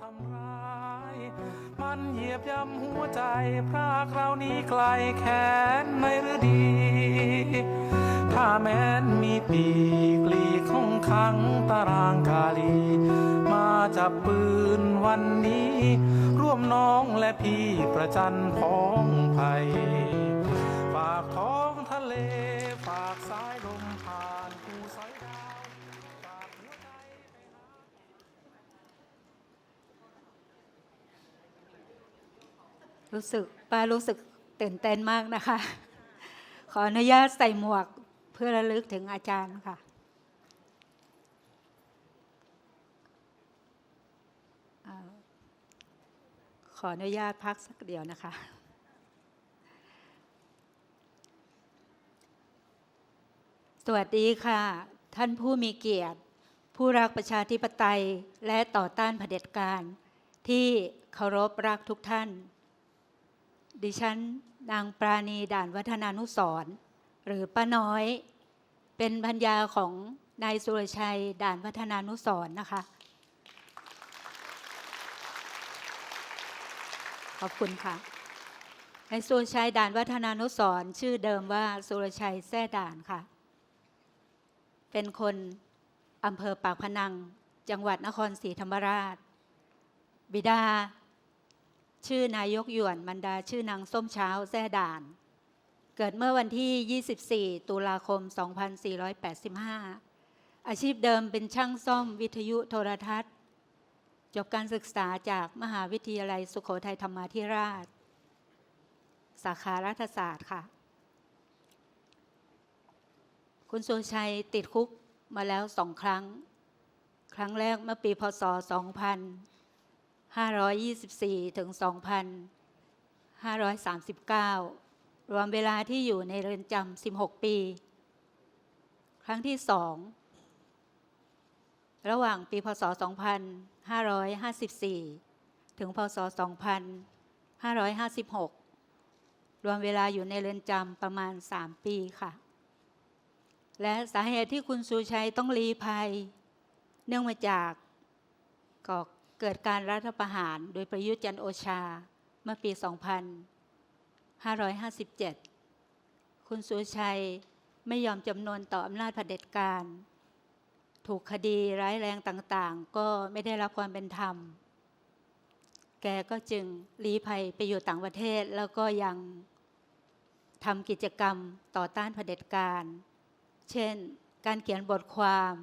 ทำร้าย มันเหยียบย่ำหัวใจ พรากเราวนี้ไกลแค้นไม่หรือดี ถ้าแม้นมีปีกลีกของขังตารางกาลี มาจับปืนวันนี้ ร่วมน้องและพี่ประจันพ้องภัย รู้สึกป้ารู้สึกตื่นเต้นมากนะคะ ขออนุญาตใส่หมวกเพื่อระลึกถึงอาจารย์ค่ะ ขออนุญาตพักสักเดียวนะคะ สวัสดีค่ะ ท่านผู้มีเกียรติ ผู้รักประชาธิปไตยและต่อต้านเผด็จการ ที่เคารพรักทุกท่าน ดิฉันนางปราณีด่านวัฒนานุสรหรือป้าน้อย เป็นพัญญาของนายสุรชัยด่านวัฒนานุสรนะคะ ขอบคุณค่ะนายสุรชัยด่านวัฒนานุสรชื่อเดิมว่าสุรชัยแท่ด่านค่ะ เป็นคนอำเภอปากพนัง จังหวัดนครศรีธรรมราช บิดา ชื่อนายกหยวนมันดาชื่อนางส้มเช้าแซ่ด่าน เกิดเมื่อวันที่ 24 ตุลาคม 2485 อาชีพเดิมเป็นช่างซ่อมวิทยุโทรทัศน์ จบการศึกษาจากมหาวิทยาลัยสุโขทัยธรรมาธิราช สาขารัฐศาสตร์ค่ะ คุณสุชัยติดคุกมาแล้วสองครั้ง ครั้งแรกเมื่อปีพศ 2000 2524 ถึง 2539 รวมเวลาที่อยู่ในเรือนจำ 16 ปี ครั้งที่สองระหว่างปี พศ 2554 ถึง พศ 2556 รวมเวลาอยู่ในเรือนจำประมาณ 3 ปีค่ะ และสาเหตุที่คุณสุชัยต้องรีภัย เนื่องมาจากก็ เกิดการรัฐประหารโดยประยุทธ์จันโอชา เมื่อปี 2557 คุณสุชัยไม่ยอมจำนวนต่ออำนาจเผด็จการ ถูกคดีร้ายแรงต่างๆ ก็ไม่ได้รับความเป็นธรรม แกก็จึงลี้ภัยไปอยู่ต่างประเทศแล้วก็ยังทำกิจกรรมต่อต้านเผด็จการ เช่น การเขียนบทความ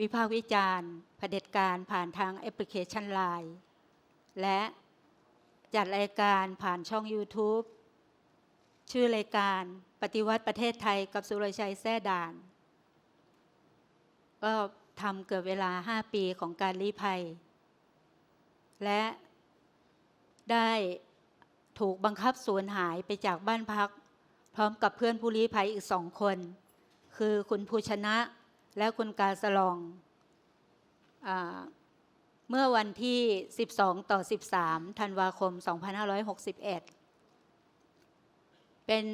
วิพากษ์วิจารณ์เผด็จการผ่านทางแอปพลิเคชันไลน์และจัดรายการผ่านช่อง YouTube ชื่อรายการปฏิวัติประเทศไทยกับสุรชัยแท่ด่าน ก็ทำเกือบเวลา 5 ปีของการลี้ภัย และได้ถูกบังคับสูญหายไปจากบ้านพัก พร้อมกับเพื่อนผู้ลี้ภัยอีกสองคน คือคุณภูชนะ และคุณกาสลองอเมื่อวันที่ 12 ต่อ 13 ธันวาคม 2561 เป็น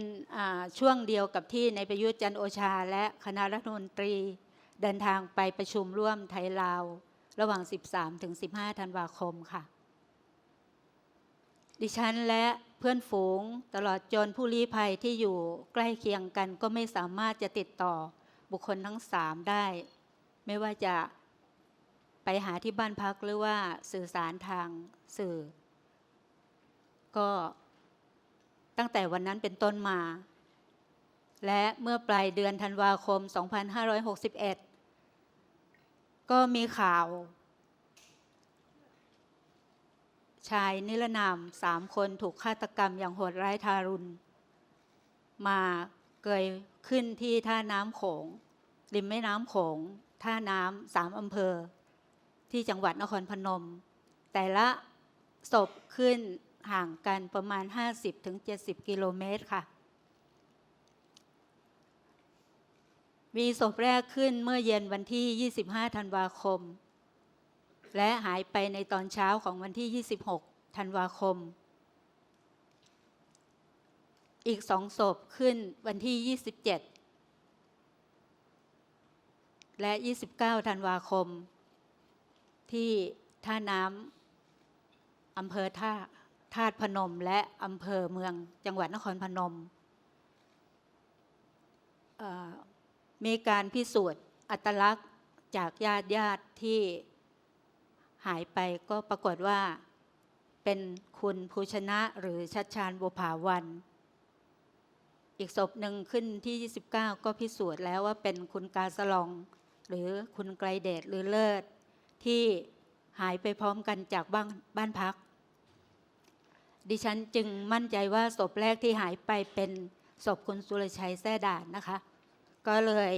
ช่วงเดียวกับที่ในประยุทธ์จันโอชา และคณะรัฐมนตรีเดินทางไปประชุมร่วมไทยลาว ระหว่าง 13 ถึง 15 ธันวาคมค่ะ ดิฉันและเพื่อนฝูงตลอดจนผู้ลี้ภัยที่อยู่ใกล้เคียงกันก็ไม่สามารถจะติดต่อ บุคคลทั้งสามได้ ไม่ว่าจะไปหาที่บ้านพักหรือว่าสื่อสารทางสื่อ ก็ตั้งแต่วันนั้นเป็นต้นมา และเมื่อปลายเดือนธันวาคม 2561 ก็มีข่าว ชายนิรนามสามคนถูกฆาตกรรมอย่างโหดร้ายทารุณ มาเกย ขึ้นที่ท่าน้ำโขง ริมแม่น้ำโขง ท่าน้ำสามอำเภอ ที่จังหวัดนครพนม แต่ละศพขึ้นห่างกันประมาณ 50-70 กิโลเมตรค่ะ มีศพแรกขึ้นเมื่อเย็นวันที่ 25 ธันวาคม และหายไปในตอนเช้าของวันที่ 26 ธันวาคม อีกสองศพขึ้นวันที่ 27 และ 29 ธันวาคม ที่ท่าน้ำอำเภอท่าธาตุพนมและอำเภอเมืองจังหวัดนครพนม มีการพิสูจน์อัตลักษณ์จากญาติญาติที่หายไปก็ปรากฏว่าเป็นคุณภูชนะหรือชัดชาญบุภาวัน อีกศพหนึ่งขึ้นที่ 29 ก็พิสูจน์แล้วว่าเป็นคุณกาสลอง หรือคุณไกรเดชหรือเลิศ ที่หายไปพร้อมกันจากบ้านบ้านพัก ดิฉันจึงมั่นใจว่าศพแรกที่หายไปเป็นศพคุณสุรชัยแท้ด่านนะคะ ก็เลย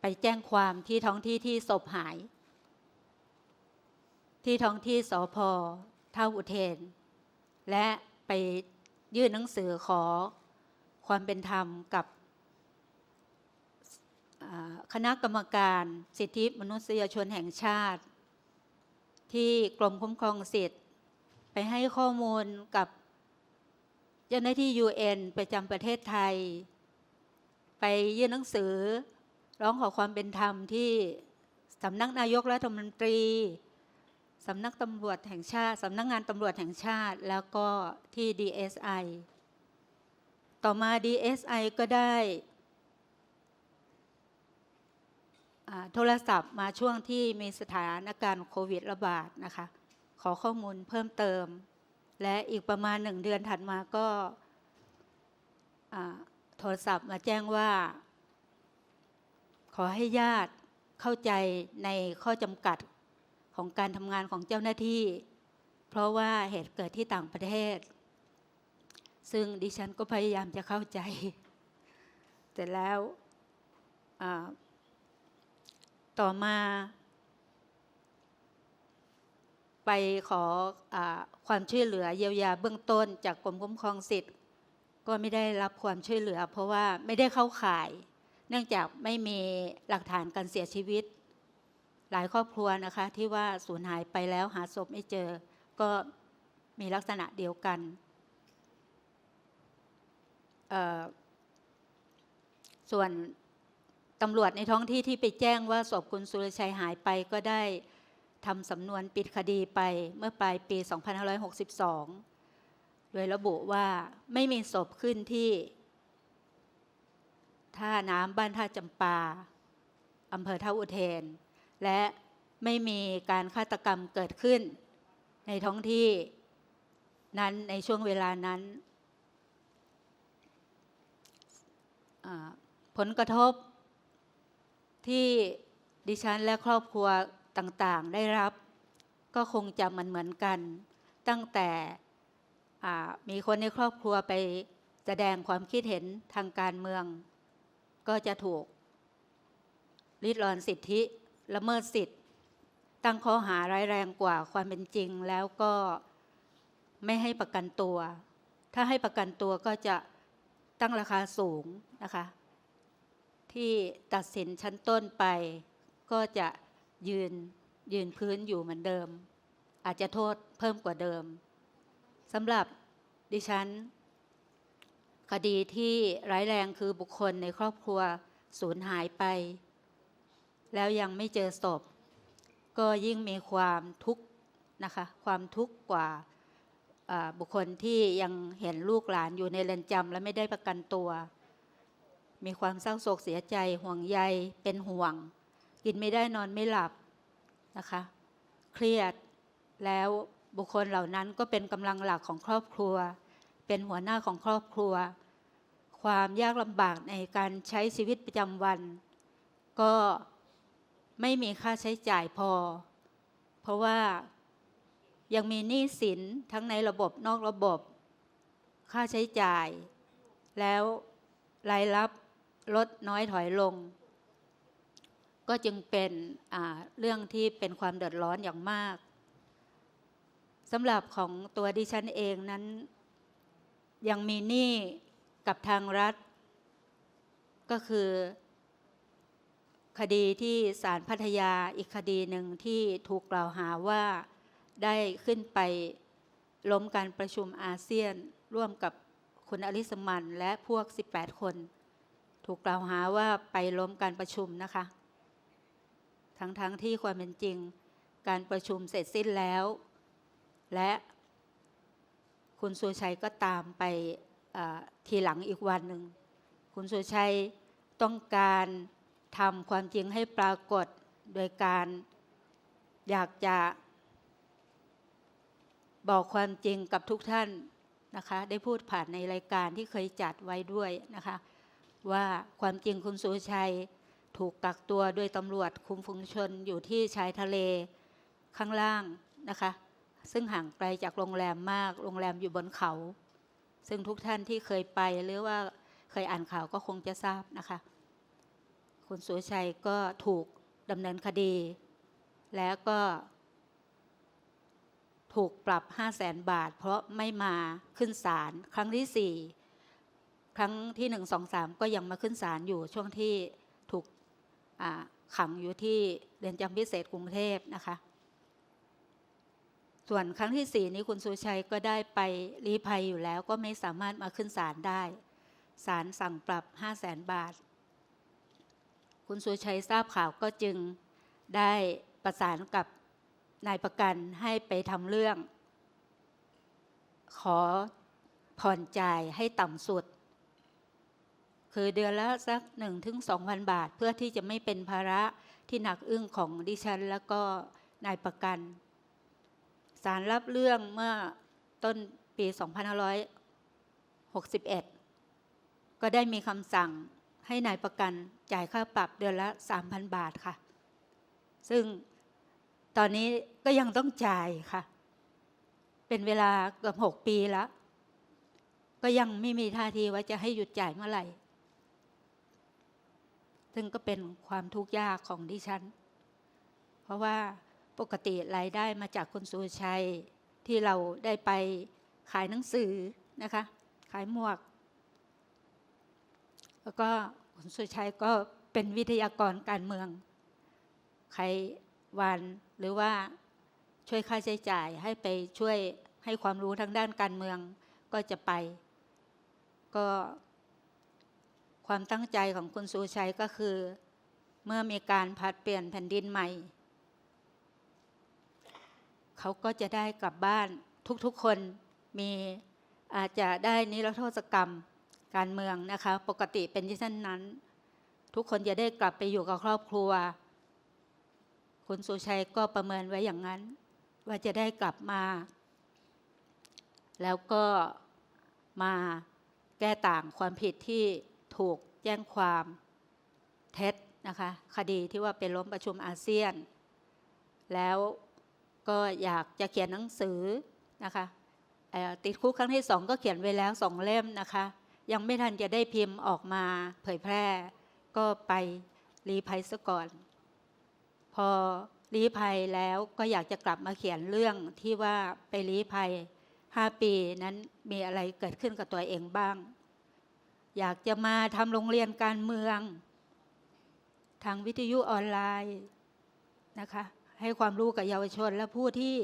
ไปแจ้งความที่ท้องที่ที่ศพหาย ที่ท้องที่สอพเท่าอุเทน และไปยื่นหนังสือขอ ความเป็นธรรมกับคณะกรรมการสิทธิมนุษยชนแห่งชาติ ที่กรมคุ้มครองสิทธิ์ ไปให้ข้อมูลกับเจ้าหน้าที่ UN ประจำประเทศไทย ไปยื่นหนังสือ ร้องขอความเป็นธรรมที่สำนักนายกรัฐมนตรีสำนักตำรวจแห่งชาติสำนักงานตำรวจแห่งชาติ แล้วก็ที่ DSI ต่อมา DSI ก็ได้โทรศัพท์มาช่วงที่มีสถานการณ์โควิดระบาดนะคะ ขอข้อมูลเพิ่มเติม และอีกประมาณหนึ่งเดือนถัดมาก็โทรศัพท์มาแจ้งว่า ขอให้ญาติเข้าใจในข้อจำกัดของการทำงานของเจ้าหน้าที่ เพราะว่าเหตุเกิดที่ต่างประเทศ ซึ่งดิฉันก็พยายามจะเข้าใจ แต่แล้วต่อมา ไปขออความช่วยเหลือเยียวยาเบื้องต้น จากกรมคุ้มครองสิทธิ์ ก็ไม่ได้รับความช่วยเหลือ เพราะว่าไม่ได้เข้าข่าย เนื่องจากไม่มีหลักฐานการเสียชีวิต หลายครอบครัวนะคะที่ว่าสูญหายไปแล้วหาศพไม่เจอ ก็มีลักษณะเดียวกัน ส่วนตำรวจในท้องที่ที่ไปแจ้งว่าศพคุณสุรชัยหายไปก็ได้ทำสำนวนปิดคดีไปเมื่อปลายปี 2562 โดยระบุว่าไม่มีศพขึ้นที่ ท่าน้ำบ้านท่าจำปาอำเภอท่าอุเทน และไม่มีการฆาตกรรมเกิดขึ้นในท้องที่นั้นในช่วงเวลานั้นอ่า ผลกระทบที่ดิฉันและครอบครัวต่างๆ ได้รับ ก็คงจะเหมือนเหมือนกัน ตั้งแต่มีคนในครอบครัวไปแสดงความคิดเห็นทางการเมือง ก็จะถูกริดรอนสิทธิละเมิดสิทธิตั้งข้อหาร้ายแรงกว่าความเป็นจริงแล้วก็ไม่ให้ประกันตัว ถ้าให้ประกันตัวก็จะ ตั้งราคาสูงนะคะ ที่ตัดสินชั้นต้นไป ก็จะยืนยืนพื้นอยู่เหมือนเดิม อาจจะโทษเพิ่มกว่าเดิมสำหรับดิฉัน คดีที่ร้ายแรงคือบุคคลในครอบครัวสูญหายไป แล้วยังไม่เจอศพ ก็ยิ่งมีความทุกข์นะคะ ความทุกข์กว่าอ่า บุคคลที่ยังเห็นลูกหลานอยู่ในเรือนจำและไม่ได้ประกันตัว มีความเศร้าโศกเสียใจห่วงใยเป็นห่วง กินไม่ได้นอนไม่หลับนะคะ เครียดแล้วบุคคลเหล่านั้นก็เป็นกำลังหลักของครอบครัว เป็นหัวหน้าของครอบครัว ความยากลำบากในการใช้ชีวิตประจำวัน ก็ไม่มีค่าใช้จ่ายพอ เพราะว่า ยังมีหนี้สินทั้งในระบบนอกระบบ ค่าใช้จ่าย แล้วรายรับลดน้อยถอยลง ก็จึงเป็นเรื่องที่เป็นความเดือดร้อนอย่างมากสำหรับของตัวดิฉันเองนั้น ยังมีหนี้กับทางรัฐ ก็คือ คดีที่ศาลพัทยาอีกคดีหนึ่งที่ถูกกล่าวหาว่า ได้ขึ้นไปล้มการประชุมอาเซียนร่วมกับคุณอลิสมันและพวก 18 คน ถูกกล่าวหาว่าไปล้มการประชุมนะคะ ทั้งๆทที่ความเป็นจริง การประชุมเสร็จสิ้นแล้ว และคุณสุชัยก็ตามไปทีหลังอีกวันหนึ่ง คุณสุชัยต้องการทำความจริงให้ปรากฏ โดยการอยากจะ บอกความจริงกับทุกท่านนะคะ ได้พูดผ่านในรายการที่เคยจัดไว้ด้วยนะคะ ว่าความจริงคุณสุชัยถูกกักตัวโดยตำรวจคุมฝูงชนอยู่ที่ชายทะเลข้างล่างนะคะ ซึ่งห่างไกลจากโรงแรมมาก โรงแรมอยู่บนเขา ซึ่งทุกท่านที่เคยไปหรือว่าเคยอ่านข่าวก็คงจะทราบนะคะ คุณสุชัยก็ถูกดำเนินคดี แล้วก็ ถูกปรับ 5 0 0แสนบาท เพราะไม่มาขึ้นศาลครั้งที่ 4 ครั้งที่1 2 3 ก็ยังมาขึ้นศาลอยู่ช่วงที่ถูกขังอยู่ที่เรือนจำพิเศษกรุงเทพนะคะ ส่วนครั้งที่สี่นี้คุณสุชัยก็ได้ไปรีภัยอยู่แล้วก็ไม่สามารถมาขึ้นศาลได้ศาลสั่งปรับ 5 0 0แสนบาท คุณสุชัยทราบข่าวก็จึงได้ประสานกับ นายประกันให้ไปทำเรื่อง ขอผ่อนจ่ายให้ต่ำสุด คือเดือนละสักหนึ่งถึงสองพันบาท เพื่อที่จะไม่เป็นภาระที่หนักอึ้งของดิฉัน แล้วก็นายประกันศาลรับเรื่องเมื่อต้นปี 2561 ก็ได้มีคำสั่งให้นายประกันจ่ายค่าปรับเดือนละ 3,000 บาทค่ะ ซึ่ง ตอนนี้ก็ยังต้องจ่ายค่ะ เป็นเวลาเกือบหกปีแล้ว ก็ยังไม่มีท่าทีว่าจะให้หยุดจ่ายเมื่อไหร่ ซึ่งก็เป็นความทุกข์ยากของดิฉัน เพราะว่าปกติรายได้มาจากคุณสุชัยที่เราได้ไปขายหนังสือนะคะ ขายหมวก แล้วก็คุณสุชัยก็เป็นวิทยากรการเมือง ใคร วันหรือว่าช่วยค่าใช้จ่ายให้ไปช่วยให้ความรู้ทางด้านการเมืองก็จะไป ก็ความตั้งใจของคุณสุชัยก็คือ เมื่อมีการพัดเปลี่ยนแผ่นดินใหม่ เขาก็จะได้กลับบ้านทุกๆคนมีอาจจะได้นิรโทษกรรมการเมืองนะคะ ปกติเป็นเช่นนั้น ทุกคนจะได้กลับไปอยู่กับครอบครัว คุณสุชัยก็ประเมินไว้อย่างนั้น ว่าจะได้กลับมา แล้วก็มาแก้ต่างความผิดที่ถูกแจ้งความเท็จนะคะคดีที่ว่าเป็นล้มประชุมอาเซียน แล้วก็อยากจะเขียนหนังสือนะคะติดคุกครั้งที่สองก็เขียนไว้แล้วสองเล่มนะคะ ยังไม่ทันจะได้พิมพ์ออกมาเผยแพร่ ก็ไปรีภัยซะก่อน พอรีภัยแล้วก็อยากจะกลับมาเขียนเรื่องที่ว่าไปรีภัยห้าปีนั้นมีอะไรเกิดขึ้นกับตัวเองบ้าง อยากจะมาทำโรงเรียนการเมือง ทางวิทยุออนไลน์นะคะ ให้ความรู้กับเยาวชนและผู้ที่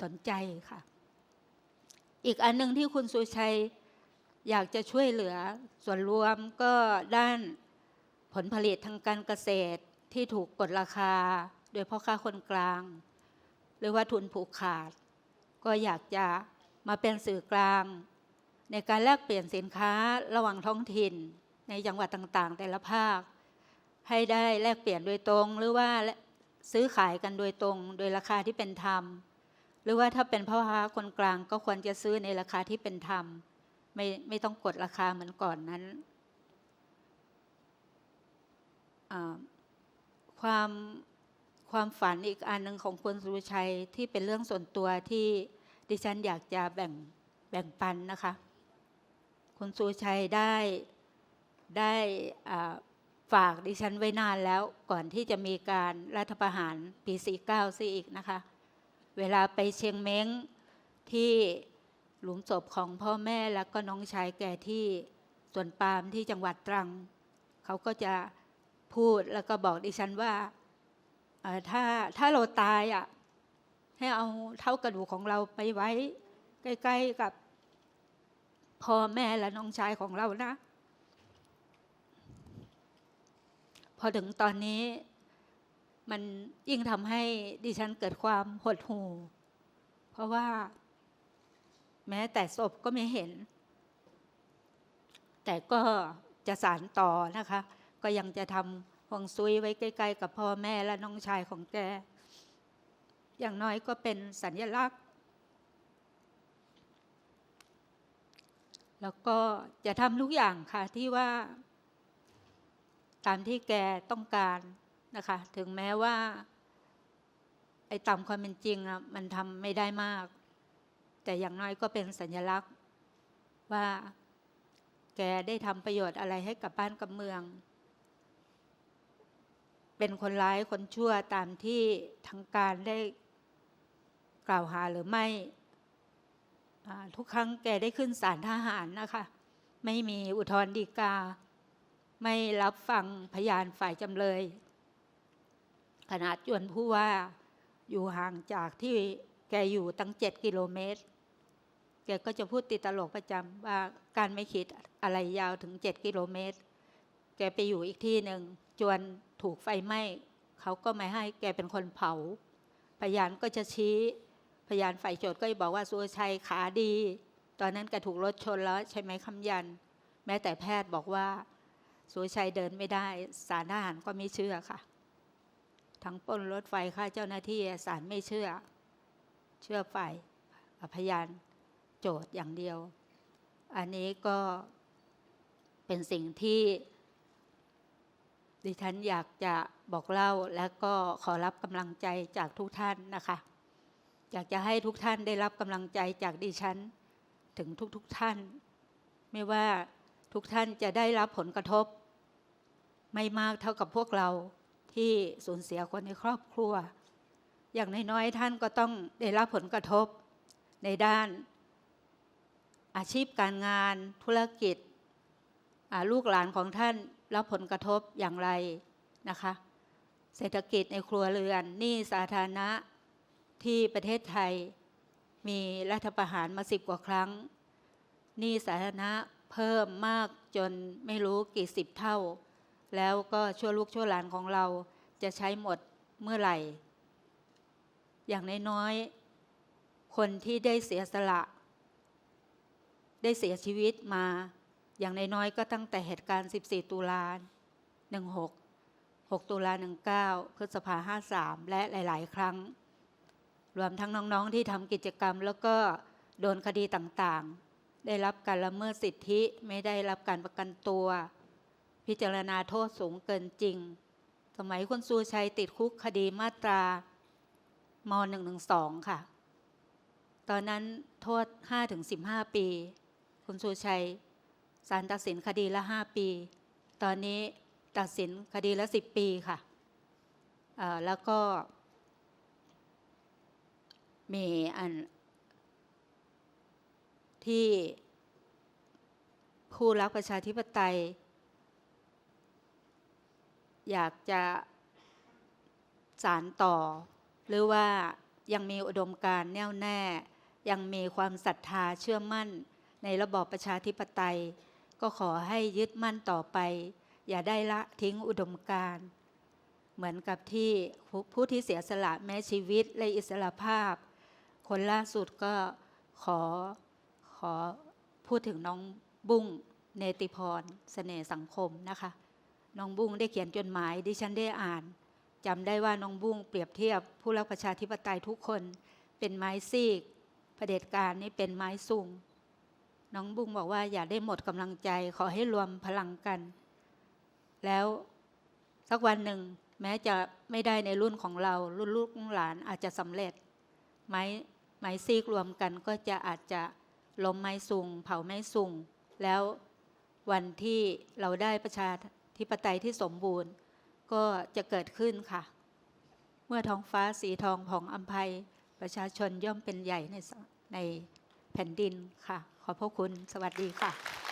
สนใจค่ะ อีกอันหนึ่งที่คุณสุชัยอยากจะช่วยเหลือส่วนรวมก็ด้าน ผลผลิตทางการเกษตรที่ถูกกดราคา โดยพ่อค้าคนกลาง หรือว่าทุนผูกขาด ก็อยากจะมาเป็นสื่อกลาง ในการแลกเปลี่ยนสินค้าระหว่างท้องถิ่น ในจังหวัดต่างๆ แต่ละภาค ให้ได้แลกเปลี่ยนโดยตรง หรือว่าซื้อขายกันโดยตรง โดยราคาที่เป็นธรรม หรือว่าถ้าเป็นพ่อค้าคนกลางก็ควรจะซื้อในราคาที่เป็นธรรมไม่ไม่ต้องกดราคาเหมือนก่อนนั้น ความความฝันอีกอันหนึ่งของคุณสุรชัยที่เป็นเรื่องส่วนตัวที่ดิฉันอยากจะแบ่งแบ่งปันนะคะ คุณสุรชัยได้ได้ฝากดิฉันไว้นานแล้วก่อนที่จะมีการรัฐประหารปี49ซิอีกนะคะ เวลาไปเชียงเม้งที่หลุมศพของพ่อแม่แล้วก็น้องชายแก่ที่สวนปาล์มที่จังหวัดตรัง เขาก็จะ พูดแล้วก็บอกดิฉันว่าถ้าถ้าเราตายอะให้เอาเท่ากระดูกของเราไปไว้ ใกล้ๆกับพ่อแม่และน้องชายของเรานะ พอถึงตอนนี้ มันยิ่งทำให้ดิฉันเกิดความหดหู่ เพราะว่า แม้แต่ศพก็ไม่เห็น แต่ก็จะสารต่อนะคะ ก็ยังจะทำฮวงซุยไว้ใกล้ๆกับพ่อแม่และน้องชายของแก อย่างน้อยก็เป็นสัญลักษณ์ แล้วก็จะทำทุกอย่างค่ะที่ว่า ตามที่แกต้องการนะคะ ถึงแม้ว่า ไอ้ตามความเป็นจริงอะมันทำไม่ได้มาก แต่อย่างน้อยก็เป็นสัญลักษณ์ว่าแกได้ทำประโยชน์อะไรให้กับบ้านกับเมือง เป็นคนร้ายคนชั่วตามที่ทางการได้กล่าวหาหรือไม่ ทุกครั้งแกได้ขึ้นศาลทหารนะคะ ไม่มีอุทธรณ์ฎีกา ไม่รับฟังพยานฝ่ายจำเลย ขนาดจวนผู้ว่าอยู่ห่างจากที่แกอยู่ตั้งเจ็ดกิโลเมตร แกก็จะพูดติดตลกประจำว่าการไม่คิดอะไรยาวถึงเจ็ดกิโลเมตร แกไปอยู่อีกที่หนึ่ง จวนถูกไฟไหม้เขาก็ไม่ให้แกเป็นคนเผา พยานก็จะชี้ พยานฝ่ายโจทย์ก็จะบอกว่าสุชัยขาดี ตอนนั้นแกถูกรถชนแล้วใช่ไหมคำยัน แม้แต่แพทย์บอกว่าสุชัยเดินไม่ได้ สารทหารก็ไม่เชื่อค่ะ ทั้งป้นรถไฟค่าเจ้าหน้าที่สารไม่เชื่อ เชื่อฝ่ายพยานโจทย์อย่างเดียว อันนี้ก็เป็นสิ่งที่ ดิฉันอยากจะบอกเล่าและก็ขอรับกำลังใจจากทุกท่านนะคะ อยากจะให้ทุกท่านได้รับกำลังใจจากดิฉัน ถึงทุกๆทท่าน ไม่ว่าทุกท่านจะได้รับผลกระทบ ไม่มากเท่ากับพวกเราที่สูญเสียคนในครอบครัว อย่างน้อยๆท่านก็ต้องได้รับผลกระทบในด้าน อาชีพการงาน ธุรกิจลูกหลานของท่านรับผลกระทบอย่างไรนะคะ เศรษฐกิจในครัวเรือนหนี้สาธารณะที่ประเทศไทยมีรัฐประหารมาสิบกว่าครั้งหนี้สาธารณะเพิ่มมากจนไม่รู้กี่สิบเท่า แล้วก็ชั่วลูกชั่วหลานของเราจะใช้หมดเมื่อไหร่ อย่างน้อยๆคนที่ได้เสียสละ ได้เสียชีวิตมา อย่างน้อยๆก็ตั้งแต่เหตุการณ์ 14 ตุลา16 6 ตุลา19 พฤษภา53 และหลาย ๆ ครั้ง รวมทั้งน้องๆที่ทำกิจกรรมแล้วก็โดนคดีต่างๆ ได้รับการละเมิดสิทธิไม่ได้รับการประกันตัว พิจารณาโทษสูงเกินจริง สมัยคุณสูชัยติดคุกคดีมาตราม112 ค่ะ ตอนนั้นโทษ 5-15 ปี คุณสุชัย ศาลตัดสินคดีละ5ปี ตอนนี้ตัดสินคดีละ10ปีค่ะแล้วก็ มีอัน ที่ผู้รักประชาธิปไตย อยากจะสารต่อ หรือว่ายังมีอุดมการณ์แน่วแน่ ยังมีความศรัทธาเชื่อมั่นในระบอบประชาธิปไตย ก็ขอให้ยึดมั่นต่อไป อย่าได้ละทิ้งอุดมการณ์เหมือนกับที่ผู้ที่เสียสละแม้ชีวิตและอิสระภาพ คนล่าสุดก็ขอขอพูดถึงน้องบุ้งเนติพรเสน่สังคมนะคะ น้องบุ้งได้เขียนจดหมายดิฉันได้อ่านจำได้ว่าน้องบุ้งเปรียบเทียบผู้รักประชาธิปไตยทุกคน เป็นไม้ซีกเผด็จการนี่เป็นไม้สูง น้องบุ้งบอกว่าอย่าได้หมดกำลังใจ ขอให้รวมพลังกัน แล้วสักวันหนึ่ง แม้จะไม่ได้ในรุ่นของเรา รุ่นลูกหลานอาจจะสำเร็จ ไม้ไม้ซีกรวมกันก็จะอาจจะล้มไม้สูงเผาไม้สูงแล้ววันที่เราได้ประชาธิปไตยที่สมบูรณ์ ก็จะเกิดขึ้นค่ะ เมื่อท้องฟ้าสีทองผ่องอัมภัย ประชาชนย่อมเป็นใหญ่ในในแผ่นดินค่ะ ขอบพระคุณ สวัสดีค่ะ